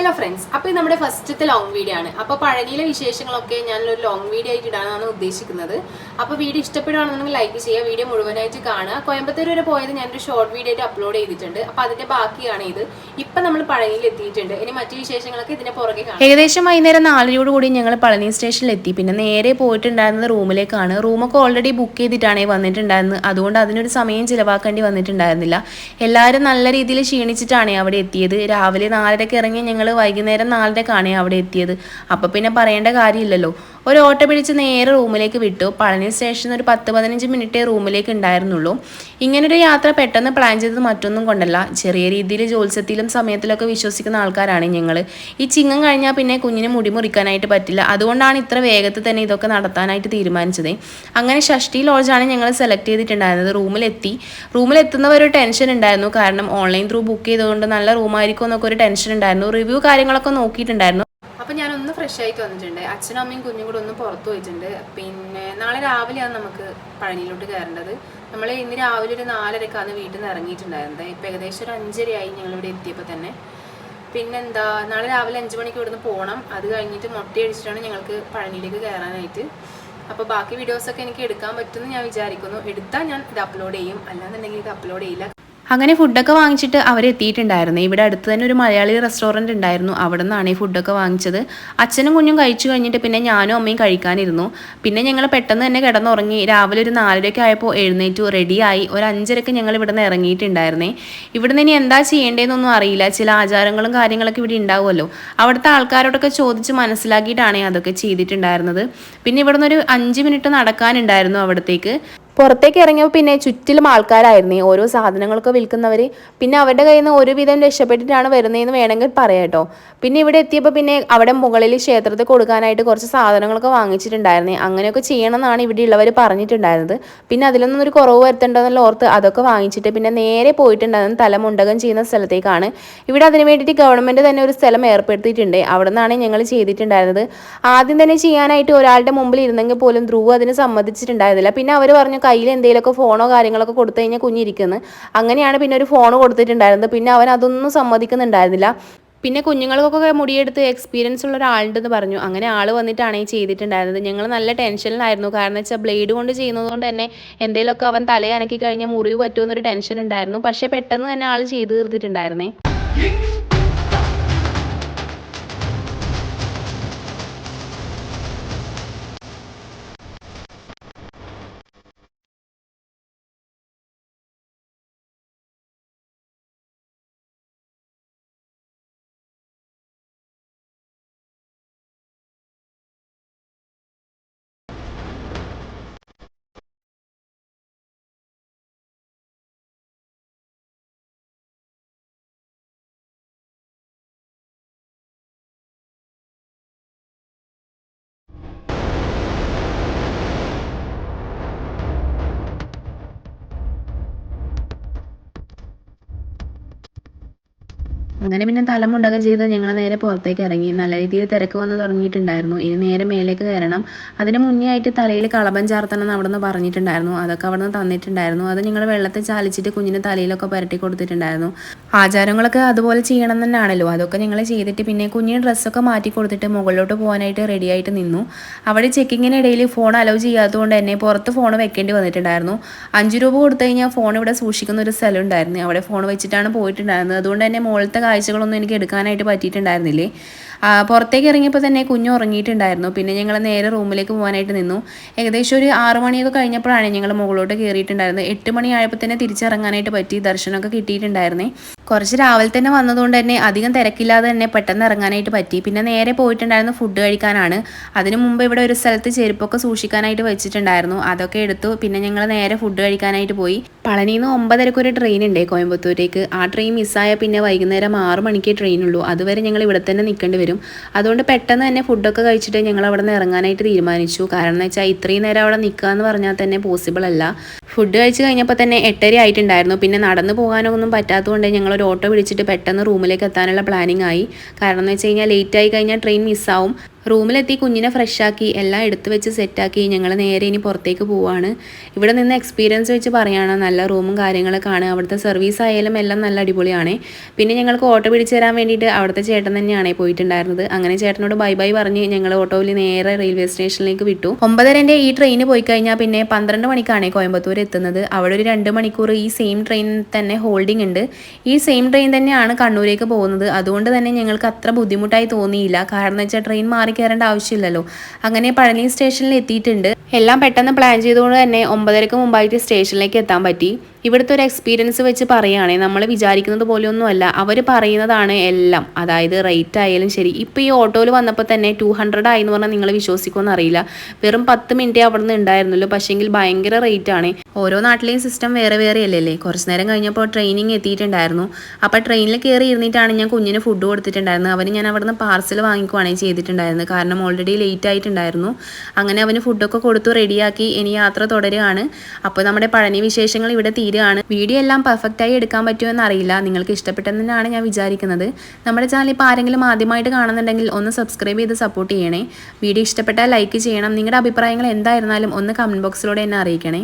Hello friends അപ്പോൾ ഇത് നമ്മുടെ ഫസ്റ്റത്തെ ലോങ് വീഡിയോ ആണ്. അപ്പോൾ പഴനിയിലെ വിശേഷങ്ങളൊക്കെ ഞാൻ ഒരു ലോങ് വീഡിയോ ആയിട്ട് ഇടാനാണ് ഉദ്ദേശിക്കുന്നത്. അപ്പോൾ വീഡിയോ ഇഷ്ടപ്പെടുകയാണെന്നുണ്ടെങ്കിൽ ലൈക്ക് ചെയ്യുക. വീഡിയോ മുഴുവനായിട്ട് കാണുക. കോയമ്പത്തൂർ വരെ പോയത് ഞാനൊരു ഷോർട്ട് വീഡിയോ ആയിട്ട് അപ്ലോഡ് ചെയ്തിട്ടുണ്ട്. അപ്പോൾ അതിന്റെ ബാക്കിയാണ് ഇത്. ഇപ്പം നമ്മൾ പഴനിയിൽ എത്തിയിട്ടുണ്ട്. ഇനി മറ്റു വിശേഷങ്ങളൊക്കെ ഇതിന്റെ പുറകെ കാണാം. ഏകദേശം വൈകുന്നേരം നാലരയോട് കൂടി ഞങ്ങൾ പഴനി സ്റ്റേഷനിൽ എത്തി. പിന്നെ നേരെ പോയിട്ടുണ്ടായിരുന്നത് റൂമിലേക്കാണ്. റൂമൊക്കെ ഓൾറെഡി ബുക്ക് ചെയ്തിട്ടാണ് വന്നിട്ടുണ്ടായിരുന്നത്. അതുകൊണ്ട് അതിനൊരു സമയം ചിലവാക്കേണ്ടി വന്നിട്ടുണ്ടായിരുന്നില്ല. എല്ലാവരും നല്ല രീതിയിൽ ക്ഷീണിച്ചിട്ടാണ് അവിടെ എത്തിയത്. രാവിലെ നാലരയ്ക്ക് ഇറങ്ങി ഞങ്ങൾ വൈകുന്നേരം നാലരക്കാണ് അവിടെ എത്തിയത്. അപ്പോൾ പിന്നെ പറയേണ്ട കാര്യമില്ലല്ലോ. ഒരു ഓട്ടോ പിടിച്ച് നേരെ റൂമിലേക്ക് വിട്ടു. പളനി സ്റ്റേഷനിൽ ഒരു പത്ത് പതിനഞ്ച് മിനിറ്റേ റൂമിലേക്ക് ഉണ്ടായിരുന്നുള്ളൂ. ഇങ്ങനൊരു യാത്ര പെട്ടെന്ന് പ്ലാൻ ചെയ്തത് മറ്റൊന്നും കൊണ്ടല്ല. ചെറിയ രീതിയിൽ ജോത്സ്യത്തിലും സമയത്തിലൊക്കെ വിശ്വസിക്കുന്ന ആൾക്കാരാണ് ഞങ്ങൾ ഈ ചിങ്ങം കഴിഞ്ഞാൽ പിന്നെ കുഞ്ഞിന് മുടി മുറിക്കാനായിട്ട് പറ്റില്ല. അതുകൊണ്ടാണ് ഇത്ര വേഗത്തിൽ തന്നെ ഇതൊക്കെ നടത്താനായിട്ട് തീരുമാനിച്ചത്. അങ്ങനെ ഷഷ്ടി ലോഡ്ജാണ് ഞങ്ങൾ സെലക്ട് ചെയ്തിട്ടുണ്ടായിരുന്നത്. റൂമിലെത്തി. റൂമിലെത്തുന്നവർ ഒരു ടെൻഷൻ ഉണ്ടായിരുന്നു. കാരണം ഓൺലൈൻ ത്രൂ ബുക്ക് ചെയ്തുകൊണ്ട് നല്ല റൂമായിരിക്കും എന്നൊക്കെ ഒരു ടെൻഷൻ ഉണ്ടായിരുന്നു. റിവ്യൂ കാര്യങ്ങളൊക്കെ നോക്കിയിട്ടുണ്ടായിരുന്നു. അപ്പോൾ ഞാനൊന്ന് ഫ്രഷ് ആയിട്ട് വന്നിട്ടുണ്ട്. അച്ഛനും അമ്മയും കുഞ്ഞും കൂടെ ഒന്ന് പുറത്ത് പോയിട്ടുണ്ട്. പിന്നെ നാളെ രാവിലെയാണ് നമുക്ക് പഴനിയിലോട്ട് കയറേണ്ടത്. നമ്മൾ ഇന്ന് രാവിലെ ഒരു നാലരക്കാണ് വീട്ടിൽ നിന്ന് ഇറങ്ങിയിട്ടുണ്ടായിരുന്നത്. ഇപ്പം ഏകദേശം ഒരു അഞ്ചരയായി ഞങ്ങളിവിടെ എത്തിയപ്പോൾ തന്നെ. പിന്നെന്താ നാളെ രാവിലെ അഞ്ച് മണിക്ക് ഇവിടുന്ന് പോകണം അത് കഴിഞ്ഞിട്ട് മുട്ടയടിച്ചിട്ടാണ് ഞങ്ങൾക്ക് പഴനിയിലേക്ക് കയറാനായിട്ട്. അപ്പോൾ ബാക്കി വീഡിയോസൊക്കെ എനിക്ക് എടുക്കാൻ പറ്റുമെന്ന് ഞാൻ വിചാരിക്കുന്നു. എടുത്താൽ ഞാൻ ഇത് അപ്ലോഡ് ചെയ്യും. അല്ലാന്നുണ്ടെങ്കിൽ ഇത് അപ്ലോഡ് ചെയ്യില്ല. അങ്ങനെ ഫുഡൊക്കെ വാങ്ങിച്ചിട്ട് അവരെത്തിയിട്ടുണ്ടായിരുന്നു. ഇവിടെ അടുത്ത് തന്നെ ഒരു മലയാളി റെസ്റ്റോറന്റ് ഉണ്ടായിരുന്നു. അവിടെ നിന്നാണ് ഈ ഫുഡൊക്കെ വാങ്ങിച്ചത്. അച്ഛനും കുഞ്ഞും കഴിച്ചു കഴിഞ്ഞിട്ട് പിന്നെ ഞാനും അമ്മയും കഴിക്കാനിരുന്നു. പിന്നെ ഞങ്ങൾ പെട്ടെന്ന് തന്നെ കിടന്നുറങ്ങി. രാവിലെ ഒരു നാലരയ്ക്ക് ആയപ്പോൾ എഴുന്നേറ്റു. റെഡിയായി ഒരു അഞ്ചരയ്ക്ക് ഞങ്ങൾ ഇവിടെ നിന്ന് ഇറങ്ങിയിട്ടുണ്ടായിരുന്നേ. നിന്ന് ഇനി എന്താ ചെയ്യേണ്ടതെന്നൊന്നും അറിയില്ല. ചില ആചാരങ്ങളും കാര്യങ്ങളൊക്കെ ഇവിടെ ഉണ്ടാവുമല്ലോ. അവിടുത്തെ ആൾക്കാരോടൊക്കെ ചോദിച്ച് മനസ്സിലാക്കിയിട്ടാണ് അതൊക്കെ ചെയ്തിട്ടുണ്ടായിരുന്നത്. പിന്നെ ഇവിടെ ഒരു അഞ്ച് മിനിറ്റ് നടക്കാനുണ്ടായിരുന്നു അവിടത്തേക്ക്. പുറത്തേക്ക് ഇറങ്ങിയപ്പോൾ പിന്നെ ചുറ്റിലും ആൾക്കാരായിരുന്നു. ഓരോ സാധനങ്ങളൊക്കെ വിൽക്കുന്നവർ പിന്നെ അവരുടെ കയ്യിൽ നിന്ന് ഒരുവിധം രക്ഷപ്പെട്ടിട്ടാണ് വരുന്നതെന്ന് വേണമെങ്കിൽ പറയാം കേട്ടോ. പിന്നെ ഇവിടെ എത്തിയപ്പോൾ പിന്നെ അവിടെ മുകളിൽ ക്ഷേത്രത്തിൽ കൊടുക്കാനായിട്ട് കുറച്ച് സാധനങ്ങളൊക്കെ വാങ്ങിച്ചിട്ടുണ്ടായിരുന്നേ. അങ്ങനെയൊക്കെ ചെയ്യണമെന്നാണ് ഇവിടെ ഉള്ളവർ പറഞ്ഞിട്ടുണ്ടായിരുന്നത്. പിന്നെ അതിലൊന്നും ഒരു കുറവ് വരുത്തേണ്ടതെന്നുള്ള ഓർത്ത് അതൊക്കെ വാങ്ങിച്ചിട്ട് പിന്നെ നേരെ പോയിട്ടുണ്ടായിരുന്നു. തലമുണ്ടകം ചെയ്യുന്ന സ്ഥലത്തേക്കാണ്. ഇവിടെ അതിന് വേണ്ടിയിട്ട് ഗവൺമെന്റ് തന്നെ ഒരു സ്ഥലം ഏർപ്പെടുത്തിയിട്ടുണ്ട്. അവിടെ നിന്നാണ് ഞങ്ങൾ ചെയ്തിട്ടുണ്ടായിരുന്നത്. ആദ്യം തന്നെ ചെയ്യാനായിട്ട് ഒരാളുടെ മുമ്പിൽ ഇരുന്നെങ്കിൽ പോലും ധ്രുവ് അതിന് സമ്മതിച്ചിട്ടുണ്ടായിരുന്നില്ല. പിന്നെ അവർ പറഞ്ഞു കയ്യിൽ എന്തെങ്കിലുമൊക്കെ ഫോണോ കാര്യങ്ങളൊക്കെ കൊടുത്തു കഴിഞ്ഞാൽ കുഞ്ഞിരിക്കുന്നത് അങ്ങനെയാണ് പിന്നെ ഒരു ഫോൺ കൊടുത്തിട്ടുണ്ടായിരുന്നത്. പിന്നെ അവൻ അതൊന്നും സമ്മതിക്കുന്നുണ്ടായിരുന്നില്ല. പിന്നെ കുഞ്ഞുങ്ങൾക്കൊക്കെ മുടിയെടുത്ത് എക്സ്പീരിയൻസ് ഉള്ള ഒരാളുണ്ടെന്ന് പറഞ്ഞു. അങ്ങനെ ആൾ വന്നിട്ടാണ് ഈ ചെയ്തിട്ടുണ്ടായിരുന്നത്. ഞങ്ങൾ നല്ല ടെൻഷനിലായിരുന്നു. കാരണം വെച്ചാൽ ബ്ലേഡ് കൊണ്ട് ചെയ്യുന്നത് കൊണ്ട് തന്നെ എന്തെങ്കിലുമൊക്കെ അവൻ തല അനക്കി കഴിഞ്ഞാൽ മുറിവ് പറ്റുമെന്നൊരു ടെൻഷൻ ഉണ്ടായിരുന്നു പക്ഷേ പെട്ടെന്ന് തന്നെ ആൾ ചെയ്തു തീർത്തിട്ടുണ്ടായിരുന്നേ. അങ്ങനെ പിന്നെ തലമുണ്ടകം ചെയ്ത് ഞങ്ങൾ നേരെ പുറത്തേക്ക് ഇറങ്ങി. നല്ല രീതിയിൽ തിരക്ക് വന്ന് തുടങ്ങിയിട്ടുണ്ടായിരുന്നു. ഇനി നേരെ മേലേക്ക് കയറണം. അതിന് മുന്നേ ആയിട്ട് തലയിൽ കളബൻ ചാർത്തണം എന്ന് അവിടെ നിന്ന് പറഞ്ഞിട്ടുണ്ടായിരുന്നു. അതൊക്കെ അവിടെ നിന്ന് തന്നിട്ടുണ്ടായിരുന്നു. അത് ഞങ്ങൾ വെള്ളത്തിൽ ചാലിച്ചിട്ട് കുഞ്ഞിന് തലയിലൊക്കെ പുരട്ടി കൊടുത്തിട്ടുണ്ടായിരുന്നു. ആചാരങ്ങളൊക്കെ അതുപോലെ ചെയ്യണം തന്നെയാണല്ലോ. അതൊക്കെ ഞങ്ങൾ ചെയ്തിട്ട് പിന്നെ കുഞ്ഞിന് ഡ്രസ്സൊക്കെ മാറ്റി കൊടുത്തിട്ട് മുകളിലോട്ട് പോകാനായിട്ട് റെഡി ആയിട്ട് നിന്നു. അവിടെ ചെക്കിങ്ങിനിടയിൽ ഫോൺ അലോ ചെയ്യാത്തതുകൊണ്ട് തന്നെ പുറത്ത് ഫോൺ വെക്കേണ്ടി വന്നിട്ടുണ്ടായിരുന്നു. അഞ്ച് രൂപ കൊടുത്തു കഴിഞ്ഞാൽ ഫോൺ ഇവിടെ സൂക്ഷിക്കുന്ന ഒരു സ്ഥലം ഉണ്ടായിരുന്നു. അവിടെ ഫോൺ വെച്ചിട്ടാണ് പോയിട്ടുണ്ടായിരുന്നത്. അതുകൊണ്ട് തന്നെ മുകളിലത്തെ കാഴ്ചകളൊന്നും എനിക്ക് എടുക്കാനായിട്ട് പറ്റിയിട്ടുണ്ടായിരുന്നില്ലേ. പുറത്തേക്ക് ഇറങ്ങിയപ്പോൾ തന്നെ കുഞ്ഞ് ഉറങ്ങിയിട്ടുണ്ടായിരുന്നു. പിന്നെ ഞങ്ങൾ നേരെ റൂമിലേക്ക് പോകാനായിട്ട് നിന്നു. ഏകദേശം ഒരു ആറ് മണിയൊക്കെ കഴിഞ്ഞപ്പോഴാണ് ഞങ്ങൾ മുകളിലോട്ട് കയറിയിട്ടുണ്ടായിരുന്നത്. എട്ട് മണിയായപ്പോൾ തന്നെ തിരിച്ചിറങ്ങാനായിട്ട് പറ്റി. ദർശനമൊക്കെ കിട്ടിയിട്ടുണ്ടായിരുന്നേ. കുറച്ച് രാവിലെ തന്നെ വന്നതുകൊണ്ട് തന്നെ അധികം തിരക്കില്ലാതെ തന്നെ പെട്ടെന്ന് ഇറങ്ങാനായിട്ട് പറ്റി. പിന്നെ നേരെ പോയിട്ടുണ്ടായിരുന്നു ഫുഡ് കഴിക്കാനാണ്. അതിനു മുമ്പ് ഇവിടെ ഒരു സ്ഥലത്ത് ചെരുപ്പൊക്കെ സൂക്ഷിക്കാനായിട്ട് വെച്ചിട്ടുണ്ടായിരുന്നു. അതൊക്കെ എടുത്തു. പിന്നെ ഞങ്ങൾ നേരെ ഫുഡ് കഴിക്കാനായിട്ട് പോയി. പളനിയിൽ നിന്ന് ഒമ്പതരക്ക് ഒരു ട്രെയിൻ ഉണ്ട് കോയമ്പത്തൂരേക്ക്. ആ ട്രെയിൻ മിസ്സായ പിന്നെ വൈകുന്നേരം ആറ് മണിക്ക് ട്രെയിൻ ഉള്ളൂ. അതുവരെ ഞങ്ങൾ ഇവിടെ തന്നെ നിൽക്കേണ്ടി വരും. അതുകൊണ്ട് പെട്ടെന്ന് തന്നെ ഫുഡൊക്കെ കഴിച്ചിട്ട് ഞങ്ങൾ അവിടെ നിന്ന് ഇറങ്ങാനായിട്ട് തീരുമാനിച്ചു. കാരണം എന്ന് വെച്ചാൽ ഇത്രയും നേരം അവിടെ നിൽക്കുക എന്ന് പറഞ്ഞാൽ തന്നെ പോസിബിൾ അല്ല. ഫുഡ് കഴിച്ച് കഴിഞ്ഞപ്പോൾ തന്നെ എട്ടര ആയിട്ടുണ്ടായിരുന്നു. പിന്നെ നടന്നു പോകാനൊന്നും പറ്റാത്തതുകൊണ്ട് ഞങ്ങൾ ഒരു ഓട്ടോ വിളിച്ചിട്ട് പെട്ടെന്ന് റൂമിലേക്ക് എത്താനുള്ള പ്ലാനിങ് ആയി. കാരണം എന്ന് വെച്ച് കഴിഞ്ഞാൽ ലേറ്റ് ആയി കഴിഞ്ഞാൽ ട്രെയിൻ മിസ്സാവും റൂമിലെത്തി കുഞ്ഞിനെ ഫ്രഷാക്കി എല്ലാം എടുത്തു വെച്ച് സെറ്റാക്കി ഞങ്ങൾ നേരെ ഇനി പുറത്തേക്ക് പോവാണ്. ഇവിടെ നിന്ന് എക്സ്പീരിയൻസ് വെച്ച് പറയുകയാണ് നല്ല റൂമും കാര്യങ്ങളൊക്കെ ആണ്. അവിടുത്തെ സർവീസ് ആയാലും എല്ലാം നല്ല അടിപൊളിയാണ്. പിന്നെ ഞങ്ങൾക്ക് ഓട്ടോ പിടിച്ച് തരാൻ വേണ്ടിയിട്ട് അവിടുത്തെ ചേട്ടൻ തന്നെയാണ് പോയിട്ടുണ്ടായിരുന്നത്. അങ്ങനെ ചേട്ടനോട് ബൈ ബൈ പറഞ്ഞ് ഞങ്ങൾ ഓട്ടോയിൽ നേരെ റെയിൽവേ സ്റ്റേഷനിലേക്ക് വിട്ടു. ഒമ്പതരന്റെ ഈ ട്രെയിന് പോയി കഴിഞ്ഞാൽ പിന്നെ പന്ത്രണ്ട് മണിക്കാണ് കോയമ്പത്തൂർ എത്തുന്നത്. അവിടെ ഒരു രണ്ട് മണിക്കൂർ ഈ സെയിം ട്രെയിൻ തന്നെ ഹോൾഡിംഗ് ഉണ്ട്. ഈ സെയിം ട്രെയിൻ തന്നെയാണ് കണ്ണൂരേക്ക് പോകുന്നത്. അതുകൊണ്ട് തന്നെ ഞങ്ങൾക്ക് അത്ര ബുദ്ധിമുട്ടായി തോന്നിയില്ല. കാരണം വെച്ചാൽ ട്രെയിൻ മാറി കയറേണ്ട ആവശ്യമില്ലല്ലോ. അങ്ങനെ പഴനി സ്റ്റേഷനിൽ എത്തിയിട്ടുണ്ട്. എല്ലാം പെട്ടെന്ന് പ്ലാൻ ചെയ്തുകൊണ്ട് തന്നെ ഒമ്പതരക്ക് മുമ്പായിട്ട് സ്റ്റേഷനിലേക്ക് എത്താൻ പറ്റി. ഇവിടുത്തെ ഒരു എക്സ്പീരിയൻസ് വെച്ച് പറയുകയാണെങ്കിൽ നമ്മൾ വിചാരിക്കുന്നത് പോലെയൊന്നുമല്ല. അവർ പറയുന്നതാണ് എല്ലാം. അതായത് റേറ്റ് ആയാലും ശരി. ഇപ്പോൾ ഈ ഓട്ടോയിൽ വന്നപ്പോൾ തന്നെ ടു ഹൺഡ്രഡ് ആയി എന്ന് പറഞ്ഞാൽ നിങ്ങൾ വിശ്വസിക്കുമെന്ന് അറിയില്ല. വെറും പത്ത് മിനിറ്റേ അവിടെ നിന്ന് ഉണ്ടായിരുന്നുള്ളൂ പക്ഷേങ്കിൽ ഭയങ്കര റേറ്റ് ആണ്. ഓരോ നാട്ടിലെയും സിസ്റ്റം വേറെ വേറെ അല്ലല്ലേ കുറച്ച് നേരം കഴിഞ്ഞപ്പോൾ ട്രെയിനിങ് എത്തിയിട്ടുണ്ടായിരുന്നു. അപ്പോൾ ട്രെയിനിൽ കയറി ഇരുന്നിട്ടാണ് ഞാൻ കുഞ്ഞിന് ഫുഡ് കൊടുത്തിട്ടുണ്ടായിരുന്നത്. അവന് ഞാൻ അവിടെ നിന്ന് പാർസൽ വാങ്ങിക്കുവാണ് ചെയ്തിട്ടുണ്ടായിരുന്നത്. കാരണം ഓൾറെഡി ലേറ്റ് ആയിട്ടുണ്ടായിരുന്നു. അങ്ങനെ അവന് ഫുഡൊക്കെ കൊടുത്തു റെഡിയാക്കി ഇനി യാത്ര തുടരുകയാണ്. അപ്പോൾ നമ്മുടെ പഴനി വിശേഷങ്ങൾ ഇവിടെ തീരുകയാണ്. വീഡിയോ എല്ലാം പെർഫെക്റ്റായി എടുക്കാൻ പറ്റുമോ എന്നറിയില്ല നിങ്ങൾക്ക് ഇഷ്ടപ്പെട്ടെന്നാണ് ഞാൻ വിചാരിക്കുന്നത്. നമ്മുടെ ചാനൽ ഇപ്പോൾ ആരെങ്കിലും ആദ്യമായിട്ട് കാണുന്നുണ്ടെങ്കിൽ ഒന്ന് സബ്സ്ക്രൈബ് ചെയ്ത് സപ്പോർട്ട് ചെയ്യണേ. വീഡിയോ ഇഷ്ടപ്പെട്ടാൽ ലൈക്ക് ചെയ്യണം. നിങ്ങളുടെ അഭിപ്രായങ്ങൾ എന്തായിരുന്നാലും ഒന്ന് കമന്റ് ബോക്സിലൂടെ എന്നെ അറിയിക്കണേ.